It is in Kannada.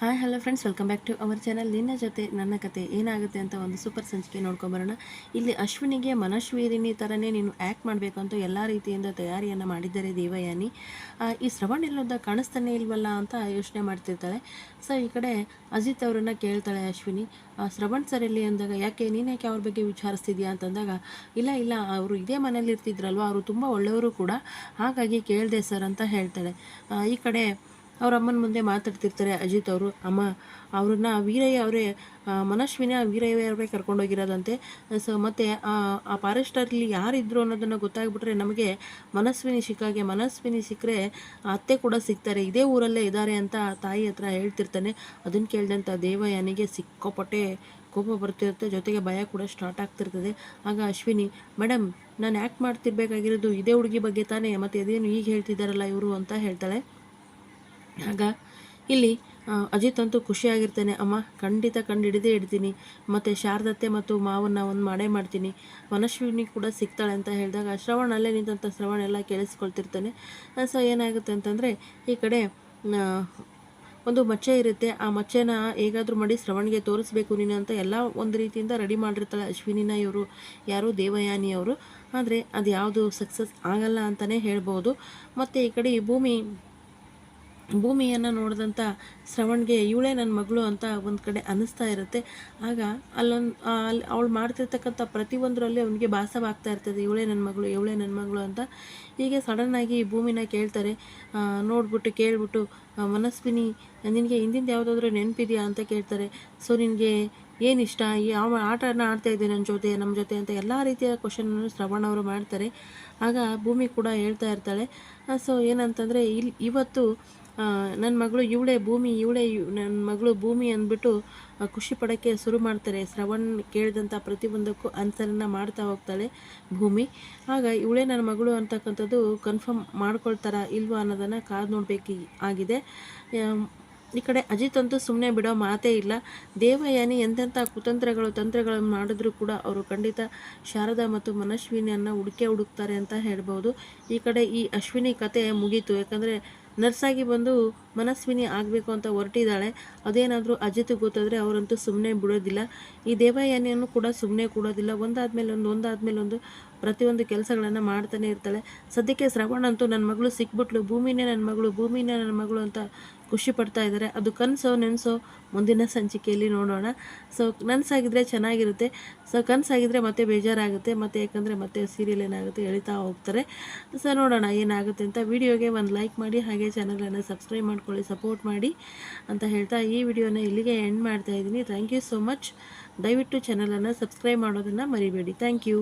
Hi hello friends welcome back to our channel ನಿನ್ನ ಜೊತೆ ನನ್ನ ಕತೆ ಏನಾಗುತ್ತೆ ಅಂತ ಒಂದು ಸೂಪರ್ ಸಂಚಿಕೆ ನೋಡ್ಕೊಂಬರೋಣ ಇಲ್ಲಿ ಅಶ್ವಿನಿಗೆ ಮನಶ್ವೀರಿನಿ ಥರನೇ ನೀನು ಆ್ಯಕ್ಟ್ ಮಾಡಬೇಕು ಅಂತ ಎಲ್ಲ ರೀತಿಯಿಂದ ತಯಾರಿಯನ್ನು ಮಾಡಿದ್ದಾರೆ ದೇವಯಾನಿ. ಈ ಶ್ರವಣ್ ಎಲ್ಲೋದ ಕಾಣಿಸ್ತಾನೆ ಇಲ್ವಲ್ಲ ಅಂತ ಯೋಚನೆ ಮಾಡ್ತಿರ್ತಾಳೆ. ಸೊ ಈ ಕಡೆ ಅಜಿತ್ ಅವರನ್ನು ಕೇಳ್ತಾಳೆ ಅಶ್ವಿನಿ. ಶ್ರವಣ್ ಸರ್ ಇಲ್ಲಿ ಅಂದಾಗ, ಯಾಕೆ ನೀನು ಯಾಕೆ ಅವ್ರ ಬಗ್ಗೆ ವಿಚಾರಿಸ್ತಿದ್ಯಾ? ಅಂತಂದಾಗ ಇಲ್ಲ ಇಲ್ಲ, ಅವರು ಇದೇ ಮನೇಲಿ ಇರ್ತಿದ್ರಲ್ವ ಅವರು ತುಂಬ ಒಳ್ಳೆಯವರು ಕೂಡ. ಹಾಗಾಗಿ ಕೇಳಿದೆ ಸರ್ ಅಂತ ಹೇಳ್ತಾಳೆ. ಈ ಕಡೆ ಅವ್ರ ಅಮ್ಮನ ಮುಂದೆ ಮಾತಾಡ್ತಿರ್ತಾರೆ ಅಜಿತ್ ಅವರು, ಅಮ್ಮ ಅವ್ರನ್ನ ವೀರಯ್ಯ ಅವರೇ ಮನಶ್ವಿನ ವೀರಯ್ಯ ಅವರೇ ಕರ್ಕೊಂಡೋಗಿರೋದಂತೆ ಸೊ ಮತ್ತು, ಆ ಫಾರೆಸ್ಟರ್ಲಿ ಯಾರಿದ್ರು ಅನ್ನೋದನ್ನು ಗೊತ್ತಾಗ್ಬಿಟ್ರೆ ನಮಗೆ ಮನಸ್ವಿನಿ ಸಿಕ್ಕಾಗೆ ಮನಸ್ವಿನಿ ಸಿಕ್ಕರೆ ಅತ್ತೆ ಕೂಡ ಸಿಗ್ತಾರೆ. ಇದೇ ಊರಲ್ಲೇ ಇದ್ದಾರೆ ಅಂತ ತಾಯಿ ಹತ್ರ ಹೇಳ್ತಿರ್ತಾನೆ. ಅದನ್ನು ಕೇಳಿದಂಥ ದೇವಯಾನಿಗೆ ಸಿಕ್ಕಾಪಟ್ಟೆ ಕೋಪ ಬರ್ತಿರುತ್ತೆ. ಜೊತೆಗೆ ಭಯ ಕೂಡ ಸ್ಟಾರ್ಟ್ ಆಗ್ತಿರ್ತದೆ. ಆಗ ಅಶ್ವಿನಿ ಮೇಡಮ್ ನಾನು ಆ್ಯಕ್ಟ್ ಮಾಡ್ತಿರ್ಬೇಕಾಗಿರೋದು ಇದೇ ಹುಡುಗಿ ಬಗ್ಗೆ ತಾನೇ? ಮತ್ತು ಅದೇನು ಈಗ ಹೇಳ್ತಿದ್ದಾರಲ್ಲ ಇವರು? ಅಂತ ಹೇಳ್ತಾಳೆ. ಆಗ ಇಲ್ಲಿ ಅಜಿತ್ ಅಂತೂ ಖುಷಿಯಾಗಿರ್ತಾನೆ, ಅಮ್ಮ, ಖಂಡಿತ ಕಂಡು ಹಿಡಿದೇ ಇಡ್ತೀನಿ. ಮತ್ತು ಶಾರದತ್ತೆ ಮತ್ತು ಮಾವನ್ನ ಒಂದು ಮಾಡೇ ಮಾಡ್ತೀನಿ. ಮನಶ್ವಿನಿ ಕೂಡ ಸಿಗ್ತಾಳೆ ಅಂತ ಹೇಳಿದಾಗ ಶ್ರವಣ ಅಲ್ಲೇ ನಿಂತಂಥ ಶ್ರವಣ ಎಲ್ಲ ಕೇಳಿಸ್ಕೊಳ್ತಿರ್ತಾನೆ. ಸೊ ಏನಾಗುತ್ತೆ ಅಂತಂದರೆ, ಈ ಕಡೆ ಒಂದು ಮಚ್ಚೆ ಇರುತ್ತೆ. ಆ ಮಚ್ಚೆನ ಹೇಗಾದರೂ ಮಾಡಿ ಶ್ರವಣ್ಗೆ ತೋರಿಸ್ಬೇಕು ನೀನು ಅಂತ ಎಲ್ಲ ಒಂದು ರೀತಿಯಿಂದ ರೆಡಿ ಮಾಡಿರ್ತಾಳೆ ಅಶ್ವಿನಿನ ಇವರು. ಯಾರು? ದೇವಯಾನಿ ಅವರು. ಆದರೆ ಅದು ಯಾವುದು ಸಕ್ಸಸ್ ಆಗಲ್ಲ ಅಂತಲೇ ಹೇಳ್ಬೋದು. ಮತ್ತು ಈ ಕಡೆ ಈ ಭೂಮಿ ಭೂಮಿಯನ್ನು ನೋಡಿದಂಥ ಶ್ರವಣ್ಗೆ ಇವಳೇ ನನ್ನ ಮಗಳು ಅಂತ ಒಂದು ಕಡೆ ಅನ್ನಿಸ್ತಾ ಇರುತ್ತೆ. ಆಗ ಅಲ್ಲೊಂದು ಅಲ್ಲಿ ಅವಳು ಮಾಡ್ತಿರ್ತಕ್ಕಂಥ ಪ್ರತಿಯೊಂದರಲ್ಲಿ ಅವನಿಗೆ ಭಾಸವಾಗ್ತಾ ಇರ್ತದೆ. ಇವಳೇ ನನ್ನ ಮಗಳು, ಇವಳೇ ನನ್ನ ಮಗಳು ಅಂತ. ಹೀಗೆ ಸಡನ್ನಾಗಿ ಭೂಮಿನ ಕೇಳ್ತಾರೆ. ನೋಡ್ಬಿಟ್ಟು, ಕೇಳ್ಬಿಟ್ಟು ಮನಸ್ವಿನಿ, ನಿನಗೆ ಹಿಂದಿಂದ ಯಾವುದಾದ್ರೂ ನೆನಪಿದೆಯಾ ಅಂತ ಕೇಳ್ತಾರೆ. ಸೊ ನಿನಗೆ ಏನು ಇಷ್ಟ? ಯಾವ ಆಟನ ಆಡ್ತಾ ಇದ್ದೆ ನನ್ನ ಜೊತೆ ನಮ್ಮ ಜೊತೆ ಅಂತ ಎಲ್ಲ ರೀತಿಯ ಕ್ವಶನನ್ನು ಶ್ರವಣ್ ಅವರು ಮಾಡ್ತಾರೆ. ಆಗ ಭೂಮಿ ಕೂಡ ಹೇಳ್ತಾ ಇರ್ತಾಳೆ. ಸೊ ಏನಂತಂದರೆ ಇಲ್ಲಿ ಇವತ್ತು ನನ್ನ ಮಗಳು ಇವಳೇ ಭೂಮಿ, ಇವಳೇ ನನ್ನ ಮಗಳು ಭೂಮಿ ಅಂದ್ಬಿಟ್ಟು ಖುಷಿ ಪಡೋಕ್ಕೆ ಶುರು ಮಾಡ್ತಾರೆ. ಶ್ರವಣ್ ಕೇಳಿದಂಥ ಪ್ರತಿಯೊಂದಕ್ಕೂ ಆನ್ಸರನ್ನು ಮಾಡ್ತಾ ಹೋಗ್ತಾಳೆ ಭೂಮಿ. ಆಗ ಇವಳೇ ನನ್ನ ಮಗಳು ಅಂತಕ್ಕಂಥದ್ದು ಕನ್ಫರ್ಮ್ ಮಾಡ್ಕೊಳ್ತಾರಾ ಇಲ್ವಾ ಅನ್ನೋದನ್ನು ಕಾದು ನೋಡಬೇಕು ಆಗಿದೆ. ಈ ಕಡೆ ಅಜಿತ್ ಅಂತೂ ಸುಮ್ಮನೆ ಬಿಡೋ ಮಾತೇ ಇಲ್ಲ. ದೇವಯಾನಿ ಎಂತೆಂಥ ಕುತಂತ್ರಗಳು, ತಂತ್ರಗಳನ್ನು ಮಾಡಿದ್ರೂ ಕೂಡ ಅವರು ಖಂಡಿತ ಶಾರದಾ ಮತ್ತು ಮನಶ್ವಿನಿಯನ್ನು ಹುಡುಕೆ ಹುಡುಕ್ತಾರೆ ಅಂತ ಹೇಳ್ಬೋದು. ಈ ಕಡೆ ಈ ಅಶ್ವಿನಿ ಕತೆ ಮುಗೀತು. ಯಾಕಂದರೆ ನರ್ಸಾಗಿ ಬಂದು ಮನಸ್ವಿನಿ ಆಗಬೇಕು ಅಂತ ಹೊರಟಿದ್ದಾಳೆ. ಅದೇನಾದರೂ ಅಜಿತ್ ಗೊತ್ತಾದರೆ ಅವರಂತೂ ಸುಮ್ಮನೆ ಬಿಡೋದಿಲ್ಲ. ಈ ದೇವಯಾನಿಯನ್ನು ಕೂಡ ಸುಮ್ಮನೆ ಕೊಡೋದಿಲ್ಲ. ಒಂದಾದ್ಮೇಲೆ ಒಂದು ಒಂದಾದ್ಮೇಲೆ ಒಂದು ಪ್ರತಿಯೊಂದು ಕೆಲಸಗಳನ್ನು ಮಾಡ್ತಾನೆ ಇರ್ತಾಳೆ. ಸದ್ಯಕ್ಕೆ ಶ್ರವಣ್ ಅಂತೂ ನನ್ನ ಮಗಳು ಸಿಕ್ಬಿಟ್ಲು. ಭೂಮಿನೇ ನನ್ನ ಮಗಳು, ಭೂಮಿನೇ ನನ್ನ ಮಗಳು ಅಂತ ಖುಷಿ ಪಡ್ತಾ ಇದ್ದಾರೆ ಅದು ಕನಸೋ, ನೆನ್ಸೋ ಮುಂದಿನ ಸಂಚಿಕೆಯಲ್ಲಿ ನೋಡೋಣ. ಸೊ ನನಸಾಗಿದ್ರೆ ಚೆನ್ನಾಗಿರುತ್ತೆ. ಸೊ ಕನಸಾಗಿದ್ರೆ ಮತ್ತೆ ಬೇಜಾರಾಗುತ್ತೆ. ಮತ್ತೆ ಯಾಕಂದರೆ ಮತ್ತೆ ಸೀರಿಯಲ್ ಏನಾಗುತ್ತೆ ಎಳಿತಾ ಹೋಗ್ತಾರೆ. ಸೊ ನೋಡೋಣ ಏನಾಗುತ್ತೆ ಅಂತ. ವಿಡಿಯೋಗೆ ಒಂದು ಲೈಕ್ ಮಾಡಿ ಹಾಗೆ ಚಾನಲನ್ನು ಸಬ್ಸ್ಕ್ರೈಬ್ ಮಾಡ್ಕೊಳ್ಳಿ, ಸಪೋರ್ಟ್ ಮಾಡಿ ಅಂತ ಹೇಳ್ತಾ ಈ ವಿಡಿಯೋನ ಇಲ್ಲಿಗೆ ಎಂಡ್ ಮಾಡ್ತಾ ಇದ್ದೀನಿ. ಥ್ಯಾಂಕ್ ಯು ಸೊ ಮಚ್ ದಯವಿಟ್ಟು ಚಾನಲನ್ನು ಸಬ್ಸ್ಕ್ರೈಬ್ ಮಾಡೋದನ್ನು ಮರಿಬೇಡಿ. Thank you